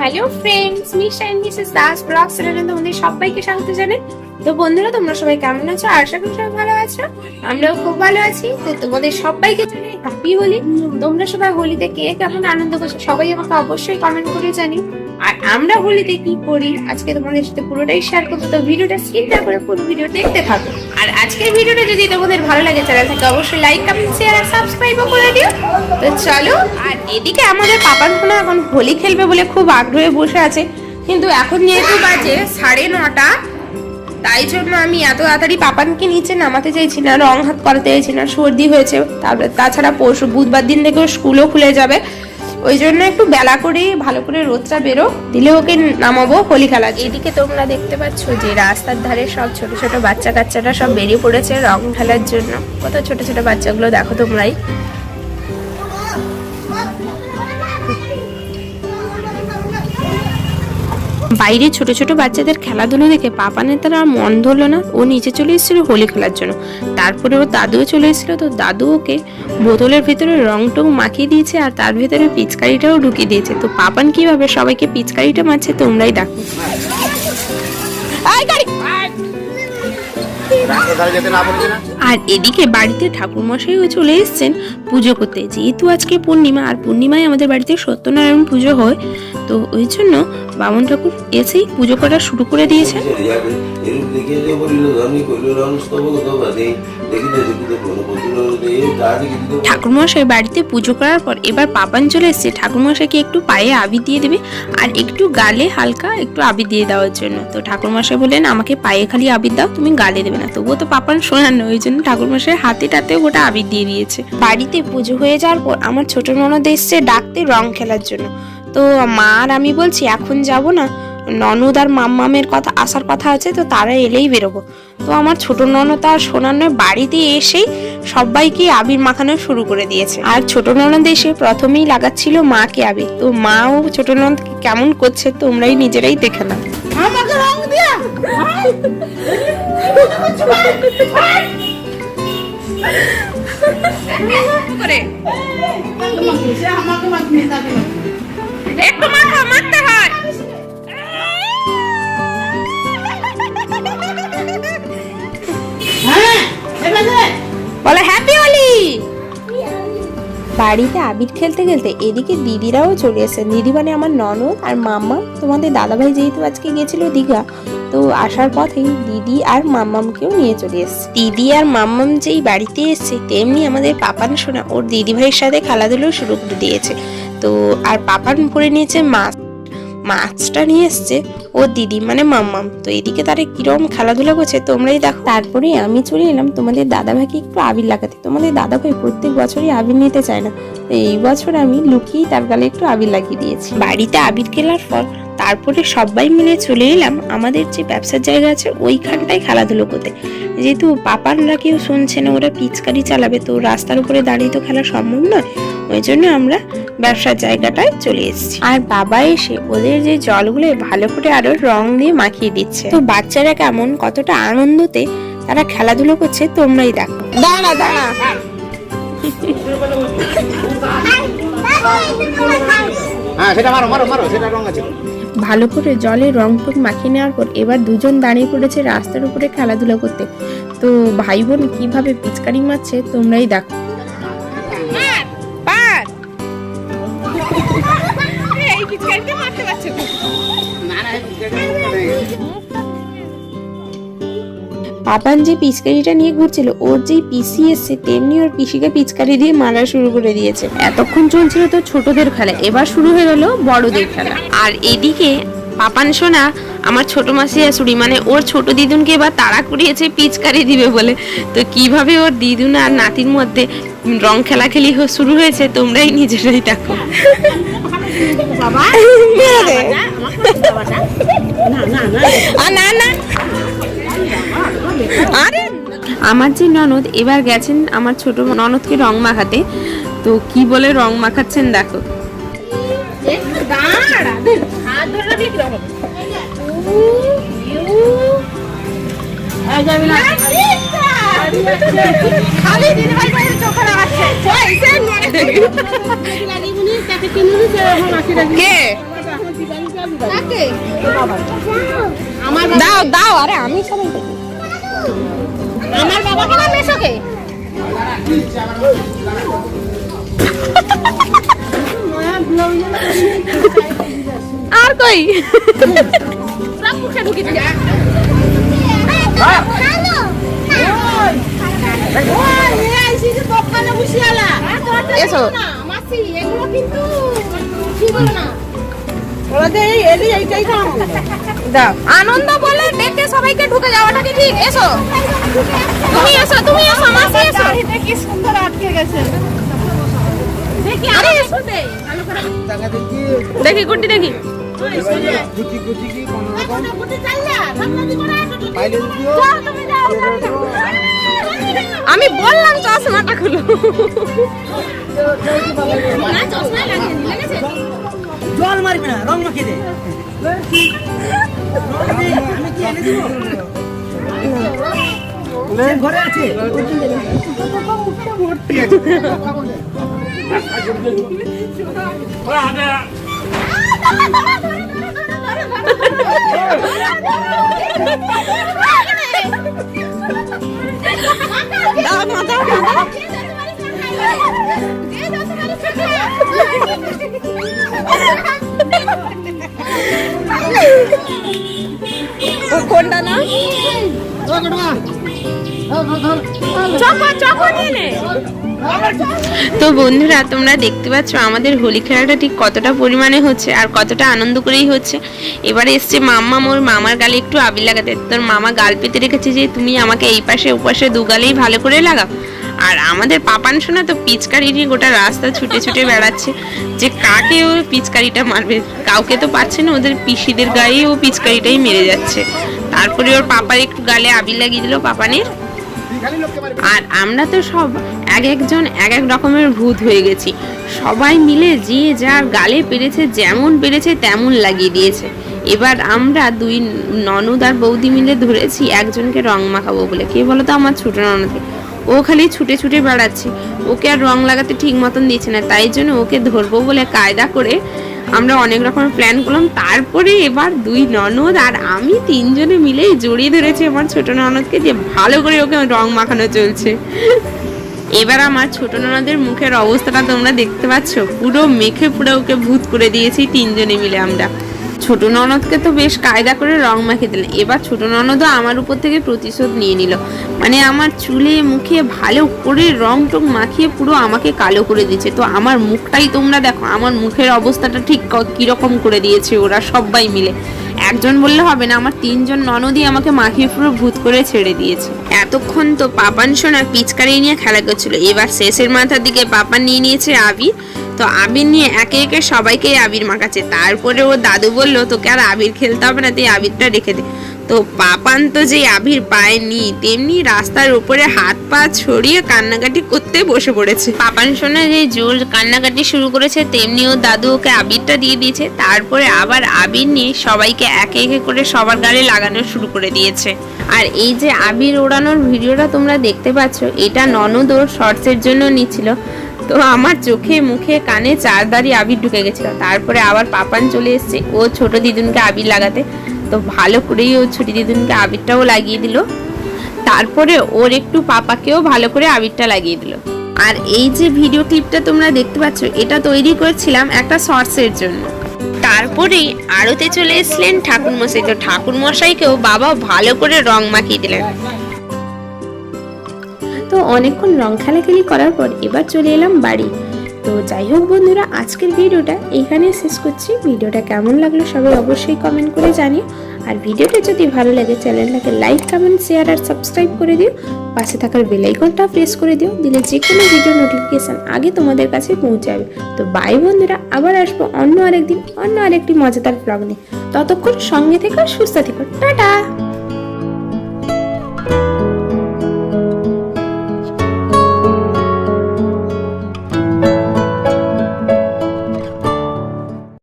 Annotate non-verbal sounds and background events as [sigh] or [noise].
Hello friends miss and Mrs Das blog চ্যানেলে তোমাদের সবাইকে স্বাগত জানাই। তো বন্ধুরা, তোমরা সবাই কেমন আছো? আশা করি সবাই ভালো আছো। আমরাও খুব ভালো আছি। তো তোমাদের সবাইকে হ্যাপি হোলি তোমরা সবাই হোলিতে কে কেমন আনন্দ করছ? সবাই আমাকে অবশ্যই কমেন্ট করে জানি আর আমরা হোলিতে কি করি? আজকে তোমাদের সাথে পুরোটাই শেয়ার করব। তো ভিডিওটা স্কিপ না করে পুরো ভিডিও দেখতে থাকো। আর আজকের ভিডিওটা যদি তোমাদের ভালো লাগে চ্যানেল থেকে অবশ্যই লাইক কমেন্ট শেয়ার আর সাবস্ক্রাইবও করে দিও। তো চলো, আর এদিকে আমাদের পাপান ফোনা এখন হোলি খেলবে বলে খুব আগ্রহে বসে আছে। কিন্তু এখন যেহেতু বাজে সাড়ে নটা, তাই জন্য আমি এত তাড়াতাড়ি পাপানকে নিচে নামাতে চাইছি না, রং হাত করাতে চাইছি না, সর্দি হয়েছে। তারপরে তাছাড়া পরশু বুধবার দিন থেকে স্কুলও খুলে যাবে। ওই জন্য একটু বেলা করে ভালো করে রোদটা বেরো, দিলে ওকে নামাবো হোলি খেলা এদিকে তোমরা দেখতে পাচ্ছ যে রাস্তার ধারে সব ছোট ছোট বাচ্চা কাচ্চারা সব বেরিয়ে পড়েছে রং খেলার জন্য। কত ছোট ছোট বাচ্চাগুলো দেখো তোমরাই। বাইরে ছোট ছোট বাচ্চাদের খেলাধুলো দেখে পাপানের তারা মন ধরলো না। ও নিচে চলে এসেছিল হোলি খেলার জন্য। তারপরে ওর দাদুও চলে এসেছিল, তো দাদু ওকে বোতলের ভিতরে রং টং মাখিয়ে দিয়েছে আর তার ভিতরে পিচকারিটাও ঢুকিয়ে দিয়েছে। তো পাপান কীভাবে সবাইকে পিচকারিটা মারছে তোমরাই দেখো। আর এদিকে বাড়িতে ঠাকুরমশাইও চলে এসছেন পুজো করতে। যেহেতু আজকে পূর্ণিমা আর পূর্ণিমায় আমাদের বাড়িতে সত্যনারায়ণ পুজো হয় তো ওই জন্য বামন ঠাকুর এসেই পুজো করা শুরু করে দিয়েছেন। দেখিতে ঠাকুরমশাই বাড়িতে পুজো করার পর এবার পাপান চলে এসেছে। ঠাকুরমশাইকে একটু পায়ে আবির দিয়ে দেবে আর একটু গালে হালকা একটু আবির দিয়ে দেওয়ার জন্য। তো ঠাকুরমশাই বললেন, আমাকে পায়ে খালি আবির দাও, তুমি গালে দেবে না। তবুও তো পাপান শোনার না ওই জন্য ঠাকুরমশাই হাতে টাতে ওটা আবির দিয়ে দিয়েছে। বাড়িতে পুজো হয়ে যাওয়ার পর আমার ছোট ননদ এসছে ডাকতে রং খেলার জন্য। তো মা আর আমি বলছি, এখন যাব না। ননদ আর মাম্মামের কথা আসার কথা আছে তো তারা এলেই বেরোবো। তো আমার ছোট ননদ আর সোনার নয় বাড়িতে এসেই সবাইকে আবির মাখানো শুরু করে দিয়েছে। আর ছোট ননদ এসে প্রথমেই লাগাচ্ছিল মাকে আবির। তো মাও ছোট ননদ কেমন করছে তোমরাই নিজেরাই দেখে না আমাকে রং দিয়া! করে। একটু মাখা মাখতে হয় হ্যাঁ। বাড়িতে আবির খেলতে খেলতে এদিকে দিদিরাও চলে এসেছে। দিদি মানে আমার ননদ আর মাম্মা। তোমাদের দাদাভাই যেহেতু আজকে গেছিল দীঘা, তো আসার পথেই দিদি আর মাম্মামকেও নিয়ে চলে এসছে। দিদি আর মাম্মাম যেই বাড়িতে এসছে, তেমনি আমাদের পাপান শোনা ওর দিদিভাইয়ের সাথে খেলাধুলো শুরু করে দিয়েছে। তো আর পাপান পরে নিয়েছে মাছ। মাছটা নিয়ে এসছে। ও দিদি মানে মাম্মাম তো এদিকে তারা কিরম খেলাধুলা করছে তোমরাই দেখো। তারপরে আমি চলে এলাম তোমাদের দাদাভাইকে একটু আবির লাগাতে। তোমাদের দাদাভাই প্রত্যেক বছরই আবির নিতে চায় না। তো এই বছর আমি লুকিয়ে তার গালে একটু আবির লাগিয়ে দিয়েছি। বাড়িতে আবির খেলার পর তারপরে সবাই মিলে চলে এলাম। আমাদের যে ব্যবসার জায়গা আছে ওইখানটায় খেলাধুলো করতে। যেহেতু পাপানরা কেউ শুনছে না ওরা পিচকারি চালাবে তো রাস্তার উপরে দাঁড়িয়ে তো খেলা সম্ভব নয়। ওই জন্য আমরা ব্যবসার জায়গাটায় চলে এসেছি। আর বাবা এসে ওদের যে জলগুলো ভালো করে আরও রং দিয়ে মাখিয়ে দিচ্ছে। তো বাচ্চারা কেমন কতটা আনন্দতে তারা খেলাধুলো করছে তোমরাই দেখো। দাঁড়া দাঁড়া। হ্যাঁ সেটা মারো মারো মারো সেটা রং আছে। ভালো করে জলে রং টং মাখিয়ে নেওয়ার পর এবার দুজন দাঁড়িয়ে পড়েছে রাস্তার উপরে খেলাধুলা করতে। তো ভাই বোন কীভাবে পিচকারি মারছে তোমরাই দেখো। পাপান যে পিচকারিটা নিয়ে ঘুরছিল ওর যেই পিসি এসছে তেমনি ওর পিসিকে পিচকারি দিয়ে মারা শুরু করে দিয়েছে। এতক্ষণ চলছিল তো ছোটদের খেলা এবার শুরু হয়ে গেল বড়দের খেলা। আর এদিকে পাপান সোনা আমার ছোট মাসি শাশুড়ি মানে ওর ছোট দিদুনকে এবার তাড়া করিয়েছে পিচকারি দিবে বলে। তো কীভাবে ওর দিদুন আর নাতির মধ্যে রং খেলা খেলি শুরু হয়েছে তোমরাই নিজেরাই দেখো। [laughs] না না। আরে আমার যে ননদ এবার গেছেন আমার ছোট ননদকে রং মাখাতে। তো কি বলে রং মাখাচ্ছেন দেখো। কি? দাও দাও আরে আমি সবাই বাবাকে না মেশোকে আর কই সব মুখে ঢুকি দিছে এসো। মাসি এগুলো কিন্তু কি বলো না দাও। আনন্দ বলে ডেকে সবাইকে ঢুকে যাওয়াটা কি ঠিক? এসো। তুমি এসো তুমি এসো মাসি এসো। কি সুন্দর আটকে গেছে। দেখি আরে এসো দে। ভালো করে দেখি গুড্ডি দেখি। এখনও বুঝে চাইলা সামনে করে আসো যাও তুমি যাও আমি বললাম চশমাটা খুলো না চশমা লাগিয়ে জল মারবি না রং মাখিয়ে দে। আমি কি এনে দিব সে ঘরে আছে। [laughs] দাও কোনটা না? তো বন্ধুরা, তোমরা দেখতে পাচ্ছ আমাদের হোলি খেলাটা ঠিক কতটা পরিমাণে হচ্ছে আর কতটা আনন্দ করেই হচ্ছে। এবারে এসছে মাম্মা, মোর মামার গালে একটু আবির লাগাতে। তোর মামা গাল পেতে রেখেছে যে, তুমি আমাকে এই পাশে, ও পাশে দু গালেই ভালো করে লাগাও। আর আমাদের পাপান শোনা তো পিচকারি নিয়ে গোটা রাস্তা ছুটে ছুটে বেড়াচ্ছে। যে কাকে ও পিচকারিটা মারবে? কাউকে তো পাচ্ছে না, ওদের পিসিদের গায়ে ও পিচকারিটাই মেরে যাচ্ছে। তারপরে ওর পাপার একটু গালে আবির লাগিয়ে দিল পাপানের। আর আমরা তো সব এক একজন এক এক রকমের ভূত হয়ে গেছি। সবাই মিলে যে যার গালে পেরেছে, যেমন পেরেছে তেমন লাগিয়ে দিয়েছে। এবার আমরা দুই ননদ আর বৌদি মিলে ধরেছি একজনকে রং মাখাবো বলে। কে বলো তো আমার ছোট ননদকে? ও খালি ছুটে ছুটে বেড়াচ্ছে। ওকে আর রং লাগাতে ঠিক মতন দিচ্ছে না, তাই জন্য ওকে ধরবো বলে কায়দা করে আমরা অনেক রকমের প্ল্যান করলাম। তারপরে এবার দুই ননদ আর আমি তিনজনে মিলেই জড়িয়ে ধরেছি আমার ছোট ননদকে যে ভালো করে ওকে রং মাখানো চলছে। এবার আমার ছোট ননদের মুখের অবস্থাটা তোমরা দেখতে পাচ্ছ, পুরো মেখে পুরো ওকে ভূত করে দিয়েছি তিনজনে মিলে আমরা। ছোট ননদকে তো বেশ কায়দা করে রং মাখিয়ে দিলেন। এবার ছোট ননদও আমার উপর থেকে প্রতিশোধ নিয়ে নিল। মানে আমার চুলে, মুখে ভালো করে রং টং মাখিয়ে পুরো আমাকে কালো করে দিয়েছে। তো আমার মুখটাই তোমরা দেখো, আমার মুখের অবস্থাটা ঠিক কীরকম করে দিয়েছে ওরা সবাই মিলে। একজন বললে হবে না, আমার তিনজন ননদই আমাকে মাখিয়ে পুরো ভূত করে ছেড়ে দিয়েছে। এতক্ষণ তো পাপান সোনা পিচকারি নিয়ে খেলা করছিল। এবার শেষের মাথার দিকে পাপান নিয়ে নিয়েছে আবির। তো আবির নিয়ে একে একে সবাইকে আবির মাখাচ্ছে। তারপরে ও দাদু বলল, তোকে আর আবির খেলতে হবে না, তুই আবিরটা রেখে দে। তো পাপান তো যে আবির পায়নি, তেমনি রাস্তার উপরে হাত পা ছড়িয়ে কান্নাকাটি করতে বসে পড়েছে। পাপান শোনা যে জোর কান্নাকাটি শুরু করেছে, তেমনি ও দাদু ওকে আবিরটা দিয়ে দিয়েছে, তারপরে আবার আবির নিয়ে সবাইকে একে একে করে সবার গালে লাগানো শুরু করে দিয়েছে। আর এই যে আবির ওড়ানোর ভিডিওটা তোমরা দেখতে পাচ্ছ, এটা ননদ ওর শর্টসের জন্য নিচ্ছিল। তো আমার চোখে, মুখে, কানে চারদারি আবির ঢুকে গেছিল। তারপরে আবার পাপান চলে এসেছে, ও ছোট দিদুনকে আবির লাগাতে। তো ভালো করেই ও ছুটি দিদুনকে আবিরটাও লাগিয়ে দিল। তারপরে ওর একটু পাপাকেও ভালো করে আবিরটা লাগিয়ে দিল। আর এই যে ভিডিও ক্লিপটা তোমরা দেখতে পাচ্ছ, এটা তৈরি করেছিলাম একটা শর্টসের জন্য। তারপরেই আড়তে চলে এসলেন ঠাকুর মশাই তো ঠাকুর মশাইকেও বাবা ভালো করে রং মাখিয়ে দিলেন। তো অনেকক্ষণ রং খেলাখেলি করার পর এবার চলে এলাম বাড়ি। তো যাই হোক বন্ধুরা, আজকের ভিডিওটা এইখানে শেষ করছি। ভিডিওটা কেমন লাগল সবাই অবশ্যই কমেন্ট করে জানিও। আর ভিডিওটা যদি ভালো লাগে, চ্যানেলটাকে লাইক কমেন্ট শেয়ার আর সাবস্ক্রাইব করে দিও। পাশে থাকার বেল আইকনটা প্রেস করে দিও, দিলে যে কোনো ভিডিও নোটিফিকেশন আগে তোমাদের কাছে পৌঁছাবে তো বাই বন্ধুরা, আবার আসব অন্য আরেকদিন, অন্য আরেকটি মজাদার ব্লগ নিয়ে। ততক্ষণ সঙ্গে থেকো সুস্থ থেকো। টাটা!